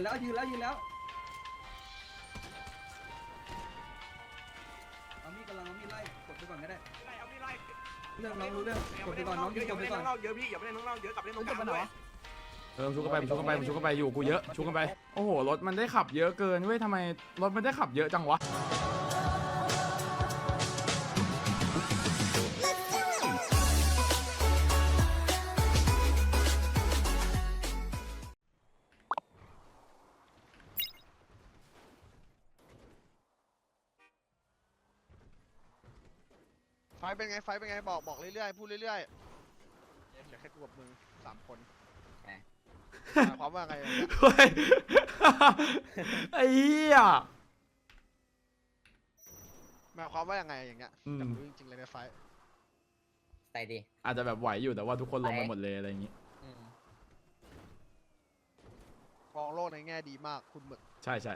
แล้วยืนแล้วยืนแล้วเอามีดกำลังเอามีดไล่กดไปก่อนก็ได้เอาพี่ไล่เรื่องน้องรู้เรื่องกดไปก่อนน้องเยยิอะงอกย่าดไปไปเล่นก่อนน้องเล่าเยอะพี่อย่าไปเล่นน้องเล่าเยอะกลับเล่นตรงกลางด้วยเออชุกกันไปชุกกันไปชุกกันไปอยู่กูเยอะชุกกันไปโอ้โหรถมันได้ขับเยอะเกินเว้ยทำไมรถมันได้ขับเยอะจังวะ ไฟเป็นไงไฟเป็นไงบอกบอกเรื่อยๆพูดเรื่อยๆเหลือแค่กูกับมึงสามคนหมายความว่าไงอย่างเงี้ยเฮ้ย ไอ้เหี้ย หมายความว่ายังไงอย่างเงี้ยอืมอยากรู้จริงๆเลยในไฟใส่ดีอาจจะแบบไหวอยู่แต่ว่าทุกคนลงไปหมดเลยอะไรอย่างงี้มองโลกในแง่ดีมากคุณหมึกใช่ใช่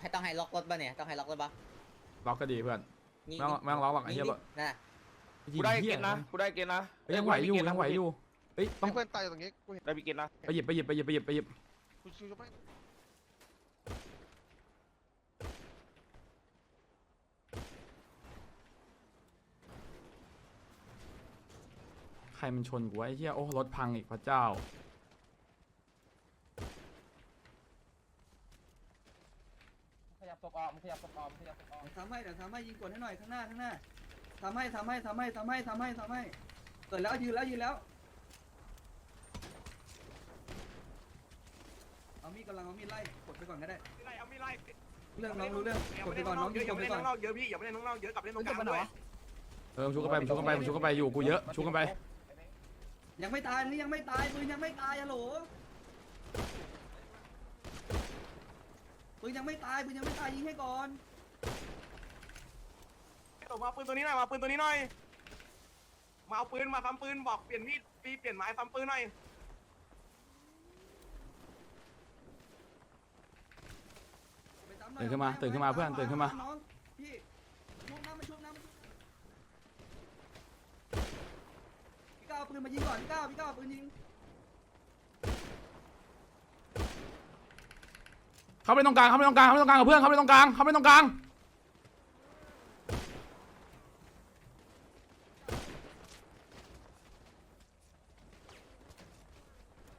ให้ต้องให้ล็อกรถป่ะเนี่ยต้องให้ล็อกรถป่ะล็อกก็ดีเพื่อนนี่ไม่ต้องไม่ต้องล็อกหรอกไอ้เหี้ยนี่นั่นน่ะกูได้เกณฑ์นะกูได้เกณฑ์นะเฮ้ยยังไหวอยู่ยังไหวอยู่เฮ้ยต้ต้อองงเพื่อนตายอยู่ตรงนี้กูเห็นได้พี่เกณฑ์นะไปหยิบไปหยิบไปหยิบไปหยิบไปหยิบกูชูไม่ใครมันชนกูวะไอ้เหี้ยโอ้รถพังอีกพระเจ้า ขยับศพออกมันขยับศพออกมันขยับศพออก เดี๋ยว ทำให้เดี๋ยวทำให้ยิงกดให้หน่อยข้างหน้าข้างหน้าทำให้ทำให้ทำให้ทำให้ทำให้ทำให้เกิดแล้วยืนแล้วยืนแล้วเอามีดกำลังเอามีดไล่กดไปก่อนก็ได้พี่ไล่เอาพี่ไล่เรื่องน้องรู้เรื่องกดไปก่อนน้องเยยิอะงอกย่าดไปไปเล่นก่อนน้องเล่าเยอะพี่อย่าไปเล่นน้องเล่าเยอะกลับเล่นตรงกลางด้วยเออชุกกันไปชุกกันไปชุกกันไปอยู่กูเยอะชุกกันไป ยังไม่ตายนี่ยังไม่ตายปืนยังไม่ตายอะโหลปืนยังไม่ตายปืนยังไม่ตายยิงให้ก่อนตบ มาปืนตัวนี้หน่อยมาปืนตัวนี้หน่อย มาเอาปืนมาฟัมปืนบอกเปลี่ยนมีดปีเปลี่ยนไม้ฟัมปืนหน่อยไปซ้ำหอยตื่นขึ้นมาตื่นขึ้นมาเพื่อนตื่นขึ้นมาน้องพี่ชุบน้ำมาชุบน้ำมาชุบพี่ก้าวเอาปืนมายิงก่อนพี่ก้าวพี่ก้าวเอาปืนยิงเข้าไปตรงกลางเข้าไปตรงกลางเข้าไปตรงกลางกับเพื่อนเข้าไปตรงกลางเข้าไปตรงกลาง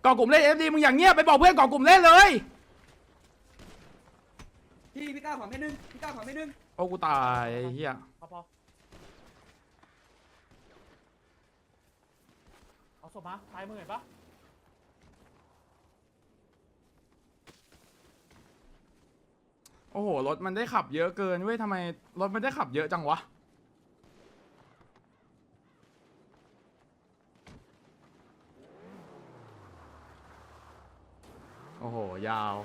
ก่อกลุ่มเล่นเอฟดีมึงอย่างเงียบไปบอกเพื่อนก่อกลุ่มเล่นเลยพี่พี่ก้าวขวาไม่นึงพี่ก้าวขวาไม่นึงโอ้กูตายไอ้เฮียพอพอเอาศพมาซ้ายมือเห็นปะโอ้โหรถมันได้ขับเยอะเกินเว้ยทำไมรถมันได้ขับเยอะจังวะโอ้โห ยาว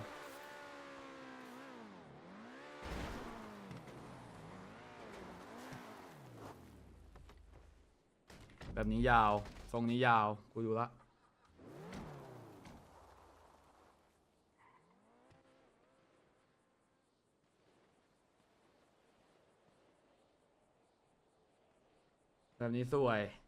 แบบนี้ยาว ทรงนี้ยาว กูดูละแบบนี้สวย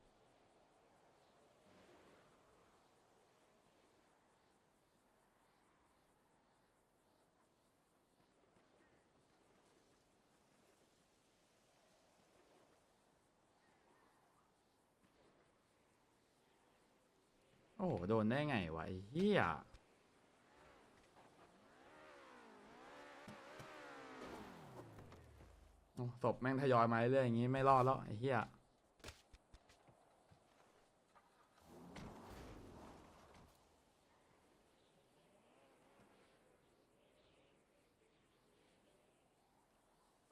อ้โห โดนได้ไงวะไอ้เฮียศพแม่งทยอยมาเรื่อยอย่างงี้ไม่รอดแล้วไอ้เฮีย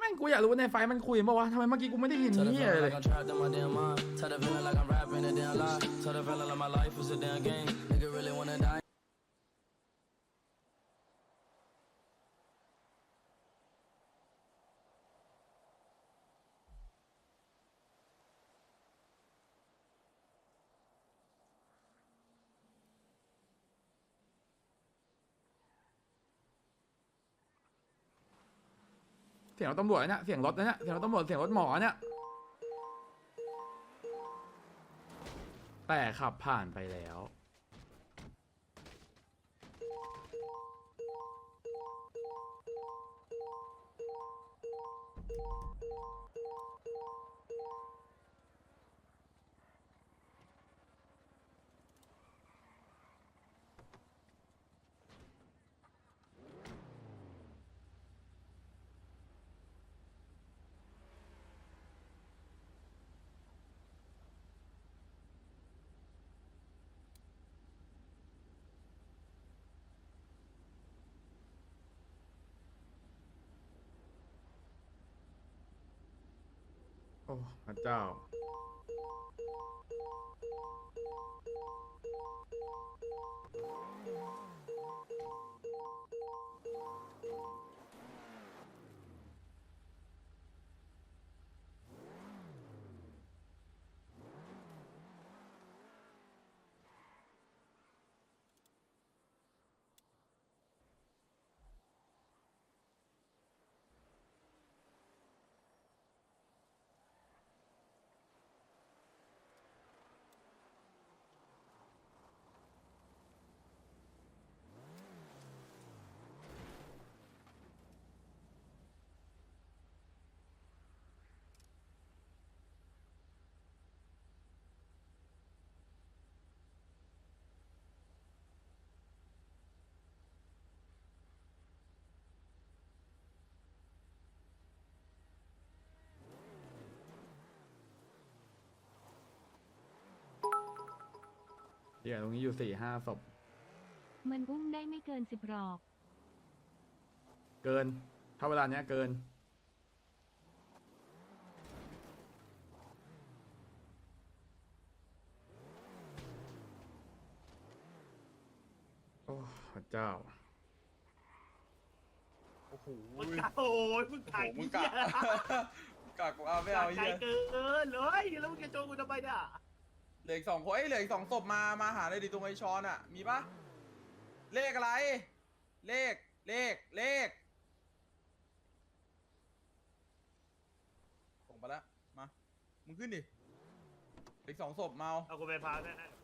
ม่งกูอยากรู้ว่าในไฟมันคุยปะวะทำไมเมื่อกี้กูไม่ได้ยิน Tell the เฮีย feeling เลย like I'm trapped in my damn mind. Tell the feeling like I'm rapping a damn lie. Tell the feeling like my life is a damn game. Nigga really wanna die. เสียงรถตำรวจเนี่ยเสียงรถนะเนี่ยเสียงรถตำรวจเสียงรถหมอเนี่ยแต่ขับผ่านไปแล้ว พระเจ้า เดี๋ยวตรงนี้อยู่สี่ห้าศพ มันอุ้มได้ไม่เกินสิบหรอก เกิน ถ้าเวลาเนี้ยเกิน โอ้พระเจ้า โอ้โหโอ้ยมึงถ่ายมึงกะ กะกูเอาไม่เอาใจเหี้ยเกินเลยแล้วมึงจะโจมกูทำไมเนี่ย เหลืออีกสองคนเอ้ยเหลืออีกสองศพมา มาหาเลยดิตรงไอชอนอะ มีปะเลขอะไร เลข เลข เลข ส่งไปแล้ว มา มึงขึ้นดิเหลืออีกสองศพเมาเอากูไปพาแน่ๆป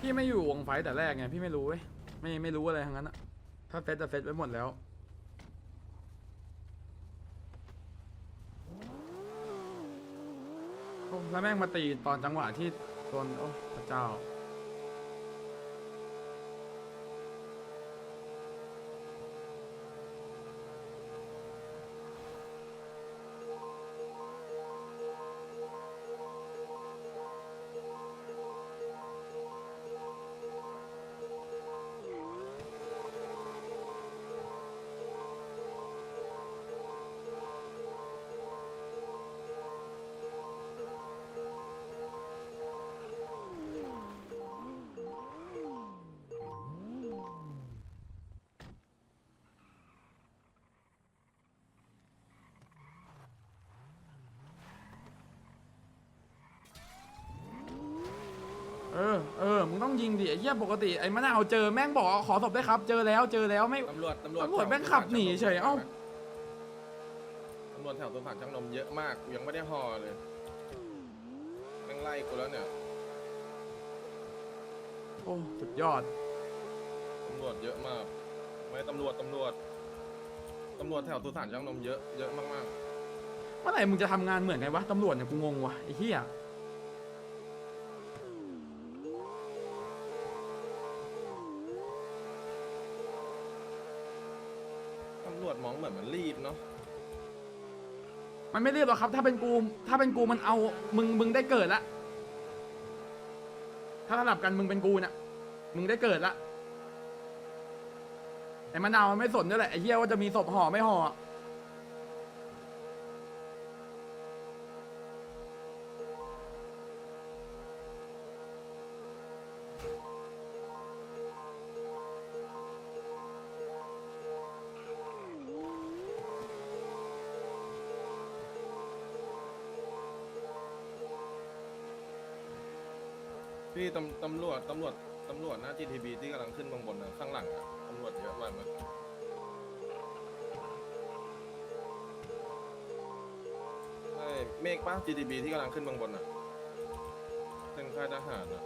พี่ไม่อยู่วงไฟแต่แรกไงพี่ไม่รู้เว้ยไม่ไม่รู้อะไรทั้งนั้นอะถ้าเซตจะเซตไว้หมดแล้ว โอ้แล้วแม่งมาตีตอนจังหวะที่โดนโอ้พระเจ้า เออเออมึงต้องยิงดิไอ้เหี้ยปกติไอ้มะนาวเจอแม่งบอกว่าขอศพได้วยครับ เจอแล้วเจอแล้วไม่ ตำรวจตำรวจตำรวจแม่งขับหนีเฉยเอ้า ตำรวจแถวตัวผ่านช่างนมเยอะมากกูยังไม่ได้ห่อเลยแม่งไล่กูแล้วเนี่ยโอ้สุดยอด ตำรวจเยอะมากไม่ตำรวจตำรวจตำรวจแถวตัวผ่านช่างนมเยอะเยอะมากเมื่อไหร่มึงจะทำงานเหมือนกันวะตำรวจเนี่ยกูงงวะไอ้เหี้ย มองเหมือนมันรีบเนาะมันไม่เรียบหรอกครับ ถ้าเป็นกูถ้าเป็นกูมันเอามึงมึงได้เกิดละถ้าระดับกันมึงเป็นกูเนี่ยมึงได้เกิดละไอ้มะนาวมันไม่สนด้วยแหละไอ้เหี้ยว่าจะมีศพห่อไม่ห่อ พี่ตำตำรวจตำรวจตำรวจหน้า GTB ที่กำลังขึ้นบางบนนะข้างหลังอะตำรวจเยอะมากนะใช่เมฆปะ GTB ที่กำลังขึ้นบางบนอะเป็นค่ายทหารอะ